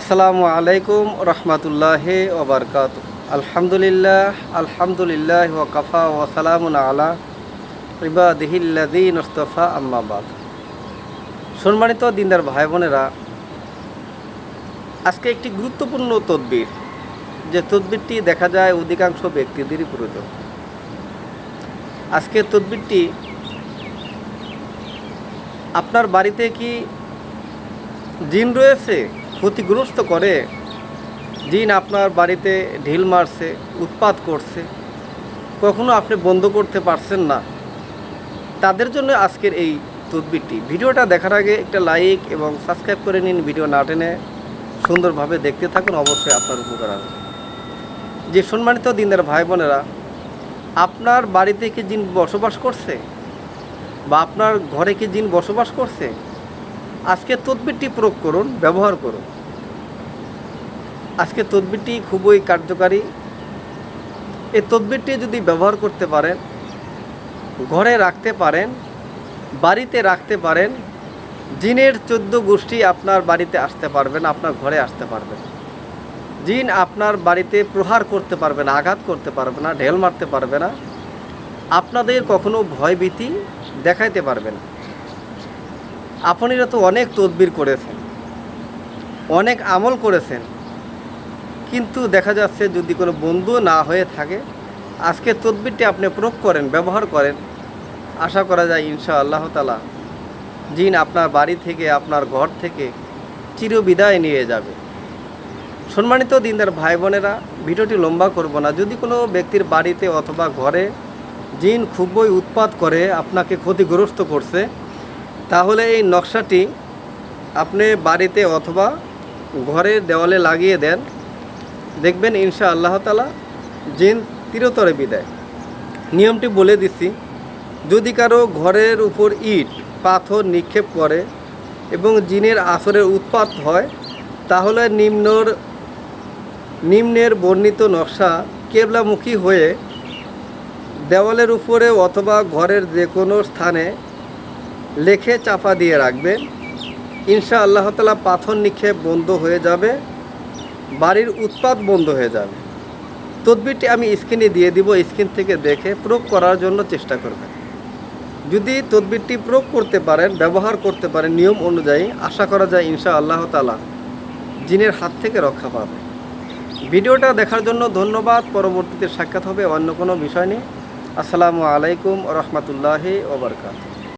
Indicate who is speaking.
Speaker 1: আসসালামু আলাইকুম রহমতুল্লাহ ওবরকাত আলহামদুলিল্লাহ আলহামদুলিল্লাহ ওয়াকাফা ওয়াসালামুন আলা ইবাদিহিল্লাদিন মুস্তফা আম্মাবাদ সম্মানিত দিনদার ভাই বোনেরা আজকে একটি গুরুত্বপূর্ণ তদবির, যে তদবিরটি দেখা যায় অধিকাংশ ব্যক্তিদেরই প্রয়োজন। আজকে তদবিরটি, আপনার বাড়িতে কি জিন রয়েছে? ক্ষতিগ্রস্ত করে। জিন আপনার বাড়িতে ঢিল মারছে, উৎপাত করছে। কখনো আপনি বন্ধ করতে পারছেন না। তাদের জন্য আজকের এই তদবিরটি। ভিডিওটা দেখার আগে একটা লাইক এবং সাবস্ক্রাইব করে নিন। ভিডিও না টেনে সুন্দরভাবে দেখতে থাকুন। অবশ্যই আপনার উপকার হবে যে সম্মানিত দিনের ভাই বোনেরা, আপনার বাড়িতে কি জিন বসবাস করছে? বা আপনার ঘরে কি জিন বসবাস করছে? আজকে তদবিরটি প্রয়োগ করুন, ব্যবহার করুন। আজকে তদবিরটি খুবই কার্যকারী। এই তদবিরটি যদি ব্যবহার করতে পারেন, ঘরে রাখতে পারেন, বাড়িতে রাখতে পারেন, জিনের চোদ্দ গোষ্ঠী আপনার বাড়িতে আসতে পারবেন, আপনার ঘরে আসতে পারবেন। জিন আপনার বাড়িতে প্রহার করতে পারবে না, আঘাত করতে পারবে না, ঢেল মারতে পারবে না। আপনাদের কখনো ভয়ভীতি দেখাইতে পারবে না। আপনিরা তো অনেক তদবির করেছেন, অনেক আমল করেছেন, কিন্তু দেখা যাচ্ছে যদি কোনো বন্ধু না হয়ে থাকে, আজকে তদবিরটি আপনি প্রয়োগ করেন, ব্যবহার করেন, আশা করা যায় ইনশা আল্লাহ তালা জিন আপনার বাড়ি থেকে, আপনার ঘর থেকে চিরবিদায় নিয়ে যাবে। সম্মানিত দিনদার ভাই বোনেরা ভিডিওটি লম্বা করব না। যদি কোনো ব্যক্তির বাড়িতে অথবা ঘরে জিন খুবই উৎপাত করে, আপনাকে ক্ষতিগ্রস্ত করছে তাহলে এই নকশাটি আপনি বাড়িতে অথবা ঘরের দেওয়ালে লাগিয়ে দেন। দেখবেন ইনশা আল্লাহ তালা জিন তিরতরে বিদায়। নিয়মটি বলে দিচ্ছি, যদি কারও ঘরের উপর ইট, পাথর নিক্ষেপ করে এবং জিনের আসরের উৎপাত হয়, তাহলে নিম্নর, নিম্নের বর্ণিত নকশা কেবলামুখী হয়ে দেওয়ালের উপরে অথবা ঘরের যে কোনো স্থানে লেখে চাপা দিয়ে রাখবে। ইনশা আল্লাহ তালা পাথর নিক্ষেপ বন্ধ হয়ে যাবে, বাড়ির উৎপাদ বন্ধ হয়ে যাবে। তদবিরটি আমি স্ক্রিনে দিয়ে দিব, স্ক্রিন থেকে দেখে প্রয়োগ করার জন্য চেষ্টা করবেন। যদি তদবিরটি প্রয়োগ করতে পারেন, ব্যবহার করতে পারেন নিয়ম অনুযায়ী, আশা করা যায় ইনশা আল্লাহ তালা জিনের হাত থেকে রক্ষা পাবে। ভিডিওটা দেখার জন্য ধন্যবাদ। পরবর্তীতে সাক্ষাৎ হবে অন্য কোনো বিষয় নিয়ে। আসসালামু আলাইকুম রহমতুল্লাহি ওবরকাত